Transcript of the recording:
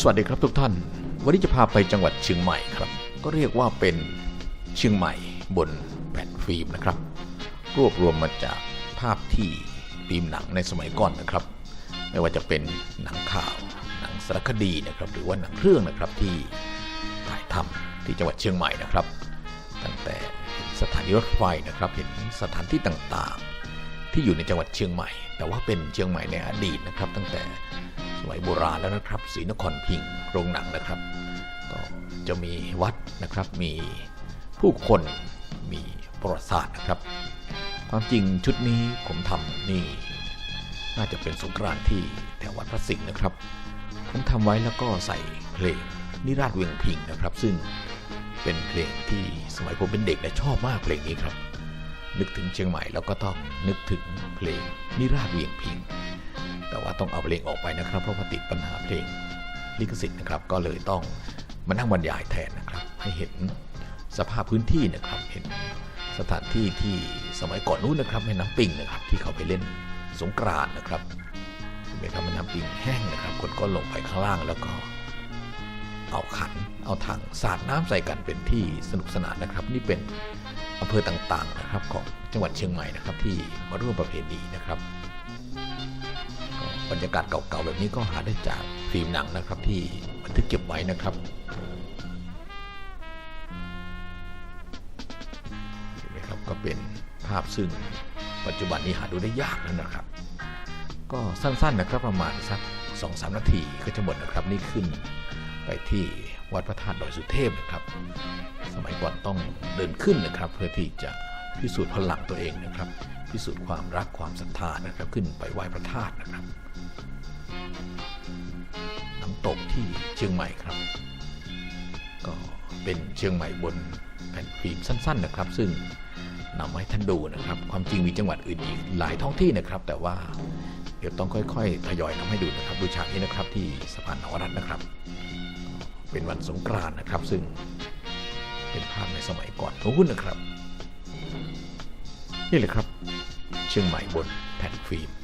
สวัสดีครับทุกท่าน วันนี้จะพาไปจังหวัดเชียงใหม่ครับ ก็เรียกว่าเป็นเชียงใหม่บนแผ่นฟิล์มนะครับ รวบรวมมาจากภาพที่ฟิล์มหนังในสมัยก่อนนะครับ ไม่ว่าจะเป็นหนังข่าว หนังสารคดีนะครับ หรือว่าหนังเรื่องนะครับที่ถ่ายทำที่จังหวัดเชียงใหม่นะครับ ตั้งแต่เห็นสถานีรถไฟนะครับ เห็นสถานที่ต่างๆ ที่อยู่ในจังหวัดเชียงใหม่ แต่ว่าเป็นเชียงใหม่ในอดีตนะครับ ตั้งแต่ สมัยโบราณแล้วนะครับศรีนครพิงค์โรงหนังนะครับ ก็จะมีวัดนะครับ มีผู้คนมีประวัติศาสตร์นะครับ ความจริงชุดนี้ผมทำนี่ น่าจะเป็นสงกรานต์ที่แถววัดพระสิงห์นะครับ ผมทำไว้แล้วก็ใส่เพลงนิราชเวียงพิงค์นะครับ ซึ่งเป็นเพลงที่สมัยผมเป็นเด็กและชอบมากเพลงนี้ครับ นึกถึงเชียงใหม่แล้วก็ต้องนึกถึงเพลงนิราชเวียงพิงค์ แต่ว่าต้องเอาเพลงออกไปนะครับ เพราะว่าติดปัญหาเพลงลิขสิทธิ์นะครับ ก็เลยต้องมานั่งบรรยายแทนนะครับ ให้เห็นสภาพพื้นที่นะครับ เห็นสถานที่ที่สมัยก่อนนู้นนะครับแม่น้ำปิงนะครับ ที่เขาไปเล่นสงกรานนะครับเห็นไหมครับแม่น้ำปิงแห้งนะครับ คนก็ลงไปข้างล่างแล้วก็เอาขัน เอาถังสาดน้ำใส่กันเป็นที่สนุกสนานนะครับ นี่เป็นอำเภอต่างๆนะครับของจังหวัดเชียงใหม่นะครับที่มาร่วมประเพณีนะครับ บรรยากาศเก่าๆแบบนี้ก็หาได้จากฟิล์มหนังนะครับ ที่บันทึกเก็บไว้นะครับเห็นไหมครับก็เป็นภาพซึ่งปัจจุบันนี้หาดูได้ยากแล้วนะครับ ก็สั้นๆนะครับประมาณสัก2อสนาทีก็จะหมดนะครับนี่ขึ้นไปที่วัดพระธาตุดอยสุเทพนะครับ สมัยก่อนต้องเดินขึ้นนะครับ เพื่อที่จะพิสูจน์พลังตัวเองนะครับ พิสูจน์ความรักความศรัทธานะครับ ขึ้นไปไหว้พระธาตุนะครับ น้ำตกที่เชียงใหม่ครับ ก็เป็นเชียงใหม่บนแผ่นฟิล์มสั้น ๆ นะครับ ซึ่งนำให้ท่านดูนะครับ ความจริงมีจังหวัดอื่นอีกหลายท้องที่นะครับ แต่ว่าเดี๋ยวต้องค่อย ๆ ทยอยนำให้ดูนะครับ ดูฉากนี้นะครับที่สะพานนวรัตน์นะครับ เป็นวันสงกรานต์นะครับ ซึ่งเป็นภาพในสมัยก่อนนู้นนะครับ นี่แหละครับ ชียงใหม่บนแผ่นฟิล์ม